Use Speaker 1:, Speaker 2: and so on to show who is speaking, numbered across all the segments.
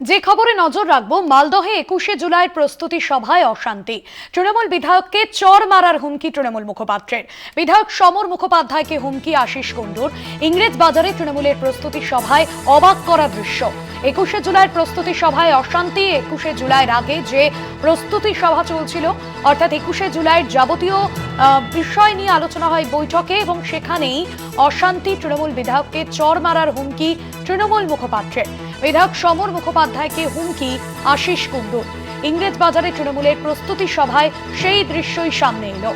Speaker 1: যে খবরে নজর রাখব, মালদহে একুশে জুলাই প্রস্তুতি সভায় অশান্তি। তৃণমূল বিধায়ককে চর মারার হুমকি তৃণমূল মুখপাত্রের বিধায়ক সমর মুখোপাধ্যায়কে হুমকি আশিস কুণ্ডুর। ইংরেজ বাজারে তৃণমূলের প্রস্তুতি সভায় অবাক করা দৃশ্য। একুশে জুলাইয়ের প্রস্তুতি সভায় অশান্তি, একুশে জুলাইয়ের আগে যে প্রস্তুতি সভা চলছিল, অর্থাৎ একুশে জুলাইয়ের যাবতীয় বিষয় নিয়ে আলোচনা হয় বৈঠকে এবং সেখানেই অশান্তি তৃণমূল বিধায়ককে চর মারার হুমকি তৃণমূল মুখপাত্রের বিধায়ক সমর মুখোপাধ্যায়কে হুমকি, আশিস কুণ্ডুর ইংরেজ বাজারে তৃণমূলের প্রস্তুতি সভায় সেই দৃশ্যই সামনে এলো।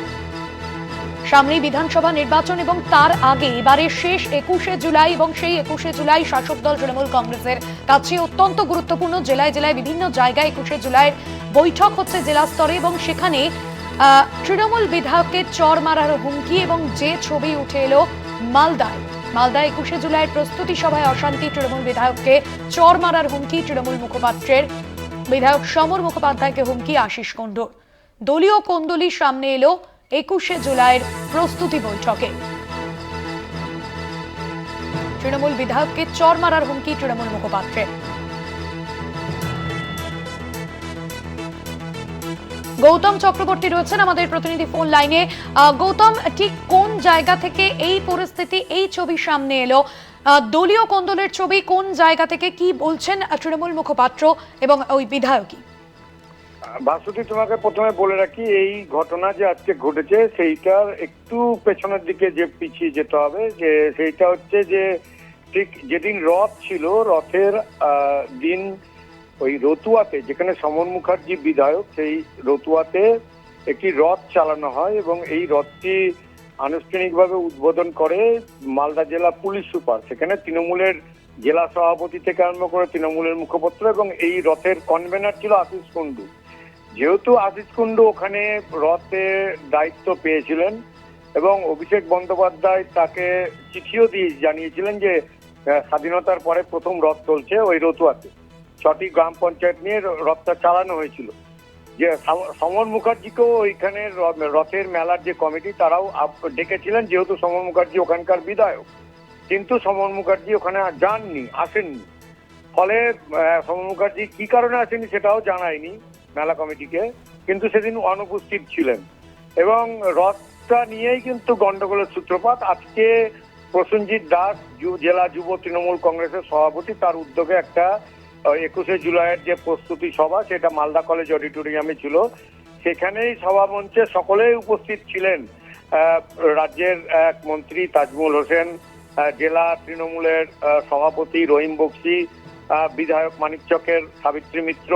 Speaker 1: সামনেই বিধানসভা নির্বাচন এবং তার আগে এবারে শেষ একুশে জুলাই এবং সেই একুশে জুলাই শাসক দল তৃণমূল কংগ্রেসের। কাছে অত্যন্ত গুরুত্বপূর্ণ জেলায় জেলায় বিভিন্ন জায়গায় একুশে জুলাইয়ের বৈঠক হচ্ছে জেলা স্তরে এবং সেখানে তৃণমূল বিধায়ককে চর মারার হুমকি এবং যে ছবি উঠে এলো মালদায়। মালদায় একুশে জুলাইয়ের প্রস্তুতি সভায় অশান্তি তৃণমূল বিধায়ককে চর মারার হুমকি তৃণমূল মুখপাত্রের। বিধায়ক সমর মুখোপাধ্যায়কে হুমকি আশিস কুণ্ডুর। দলীয় কোন্দলি সামনে এলো একুশে জুলাইয়ের প্রস্তুতি বৈঠকে। তৃণমূল বিধায়ককে চর মারার হুমকি তৃণমূল মুখপাত্রের। গৌতম চক্রবর্তী রয়েছেন আমাদের প্রতিনিধি ফোন লাইনে। গৌতম, ঠিক কোন জায়গা থেকে এই পরিস্থিতি, এই ছবি সামনে এলো? দলীয় কোন্দলের ছবি কোন জায়গা থেকে কি বলছেন তৃণমূল মুখপাত্র এবং ওই বিধায়কই?
Speaker 2: বাসুতি তোমাকে প্রথমে বলে রাখি, এই ঘটনা যে আজকে ঘটেছে, সেইটার একটু পেছনের দিকে যে পিছিয়ে যেতে হবে, যে সেইটা হচ্ছে যে, ঠিক যেদিন রথ ছিল, রথের দিন ওই রতুয়াতে, যেখানে সমর মুখার্জি বিধায়ক, সেই রতুয়াতে একটি রথ চালানো হয় এবং এই রথটি আনুষ্ঠানিকভাবে উদ্বোধন করে মালদা জেলা পুলিশ সুপার। সেখানে তৃণমূলের জেলা সভাপতি থেকে আরম্ভ করে তৃণমূলের মুখপত্র এবং এই রথের কনভেনার ছিল আশিস কুন্ডু যেহেতু আশিস কুন্ডু ওখানে রথে দায়িত্ব পেয়েছিলেন এবং অভিষেক বন্দ্যোপাধ্যায় তাকে চিঠিও দিয়ে জানিয়েছিলেন যে স্বাধীনতার পরে প্রথম রথ চলছে ওই রতুয়াতে। ছটি গ্রাম পঞ্চায়েত নিয়ে রথটা চালানো হয়েছিল। যে সম- সমর মুখার্জিকেও ওইখানে রথের মেলার যে কমিটি, তারাও ডেকেছিলেন, যেহেতু সমর মুখার্জি ওখানকার বিধায়ক। কিন্তু সমর মুখার্জি ওখানে যাননি, আসেননি। ফলে সমর মুখার্জি কি কারণে আসেনি সেটাও জানায়নি মেলা কমিটিকে, কিন্তু সেদিন অনুপস্থিত ছিলেন। এবং রথটা নিয়েই কিন্তু গন্ডগোলের সূত্রপাত। আজকে প্রসেনজিৎ দাস জেলা যুব তৃণমূল কংগ্রেসের সভাপতি, তার উদ্যোগে একটা একুশে জুলাইয়ের যে প্রস্তুতি সভা, সেটা মালদা কলেজ অডিটোরিয়ামে ছিল। সেখানেই সভামঞ্চে সকলেই উপস্থিত ছিলেন রাজ্যের এক মন্ত্রী তাজমুল হোসেন জেলা তৃণমূলের সভাপতি রহিম বক্সি বিধায়ক মানিকচকের সাবিত্রী মিত্র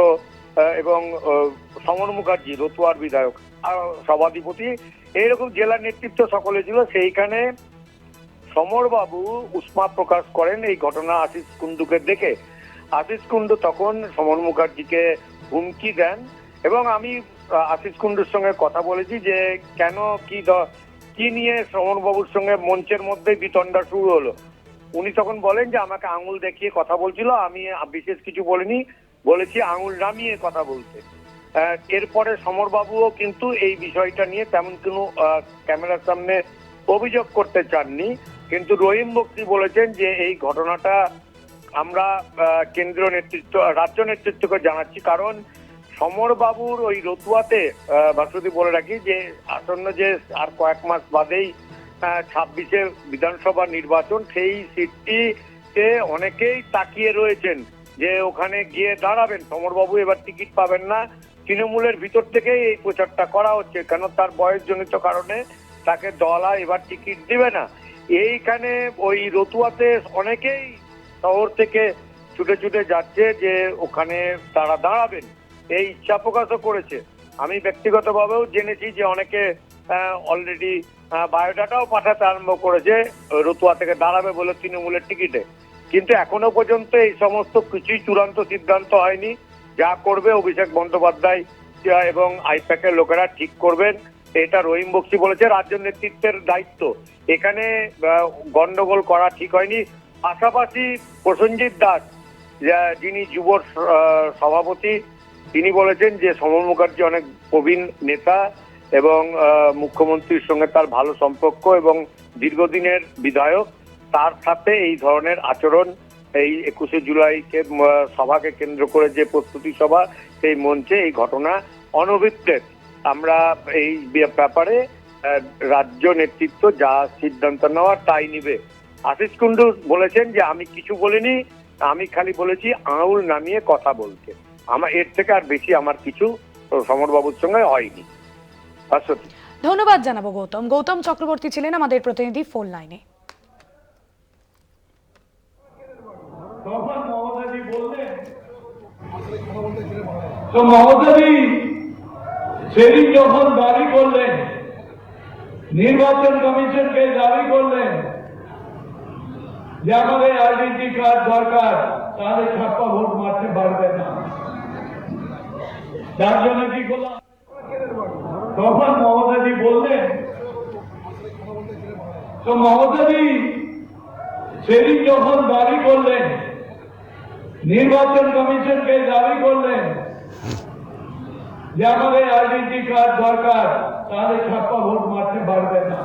Speaker 2: এবং সমর মুখার্জি, রতুয়ার বিধায়ক সভাধিপতি। এইরকম জেলা নেতৃত্ব সকলে ছিল। সেইখানে সমরবাবু উষ্মা প্রকাশ করেন। এই ঘটনা আশিস কুণ্ডুকে দেখে আশিস কুণ্ডু তখন সমর মুখার্জিকে হুমকি দেন এবং আমি আশিস কুণ্ডুর সঙ্গে কথা বলেছি যে কেন কি কি নিয়ে সমরবাবুর সঙ্গে মঞ্চের মধ্যে বিতণ্ডা শুরু হলো। উনি তখন বলেন যে আমাকে আঙুল দেখিয়ে কথা বলছিল আমি বিশেষ কিছু বলিনি বলেছি আঙুল নামিয়ে কথা আহ, এরপরে সমরবাবুও কিন্তু এই বিষয়টা নিয়ে তেমন কোনো ক্যামেরার সামনে অভিযোগ করতে চাননি। কিন্তু রহিম বক্তি বলেছেন যে এই ঘটনাটা আমরা কেন্দ্রীয় নেতৃত্ব, রাজ্য নেতৃত্বকে জানাচ্ছি, কারণ সমরবাবুর ওই রতুয়াতে ভাস্বতী বলে রাখি যে, আসন্ন যে আর কয়েক মাস বাদেই ছাব্বিশে বিধানসভা নির্বাচন, সেই সিটটিতে অনেকেই তাকিয়ে রয়েছেন যে ওখানে গিয়ে দাঁড়াবেন। সমরবাবু এবার টিকিট পাবেন না। তৃণমূলের ভিতর থেকেই এই প্রচারটা করা হচ্ছে, কেন তার বয়সজনিত কারণে তাকে দলা এবার টিকিট দিবে না। এইখানে ওই রতুয়াতে অনেকেই শহর থেকে ছুটে ছুটে যাচ্ছে যে ওখানে তারা দাঁড়াবেন। এই ইচ্ছা প্রকাশও করেছে। আমি ব্যক্তিগতভাবেও জেনেছি যে অনেকে অলরেডি বায়োডাটাও পাঠাতে আরম্ভ করেছে, রতুয়া থেকে দাঁড়াবে বলে তৃণমূলের টিকিটে। কিন্তু এখনও পর্যন্ত এই সমস্ত কিছুই চূড়ান্ত সিদ্ধান্ত হয়নি। যা করবে অভিষেক বন্দ্যোপাধ্যায় এবং আইপ্যাকের লোকেরা ঠিক করবেন, এটা রহিম বক্সি বলেছে, রাজ্য নেতৃত্বের দায়িত্ব। এখানে গন্ডগোল করা ঠিক হয়নি। পাশাপাশি প্রসেনজিৎ দাস যিনি যুব সভাপতি, তিনি বলেছেন যে সমর মুখার্জি অনেক প্রবীণ নেতা এবং মুখ্যমন্ত্রীর সঙ্গে তার ভালো সম্পর্ক এবং দীর্ঘদিনের বিধায়ক। তার সাথে এই ধরনের আচরণ এই একুশে জুলাইকে সভাকে কেন্দ্র করে যে প্রস্তুতি সভা, সেই মঞ্চে এই ঘটনা অনভিপ্রেত। আমরা এই ব্যাপারে রাজ্য নেতৃত্ব যা সিদ্ধান্ত নেওয়া তাই নিবে। আশিস কুন্ডু বলেছেন যে আমি কিছু বলিনি আমি খালি বলেছি আঙুল নামিয়ে কথা বলতে। আমার এর থেকে আর বেশি আমার কিছু সমরবাবুর সঙ্গে হয়নি।
Speaker 1: ধন্যবাদ জানাব গৌতম। গৌতম চক্রবর্তী ছিলেন আমাদের প্রতিনিধি ফোন লাইনে।
Speaker 3: তো মমতাজি সেদিন যখন দাবি করলেন নির্বাচন কমিশনকে দাবি করলেন যে আমাদের আইডেন্টি কার্ড দরকার তাহলে ছাপ্পা ভোট মারতে পারবে না। যার জন্য কি করলাম? তখন মমতাজি বললেন, তো মমতাজি সেদিন যখন দাবি করলেন, নির্বাচন কমিশনকে দাবি করলেন যে আমাদের আইডেন্টি কার্ড দরকার তাহলে ছাপ্পা ভোট মারতে পারবে না।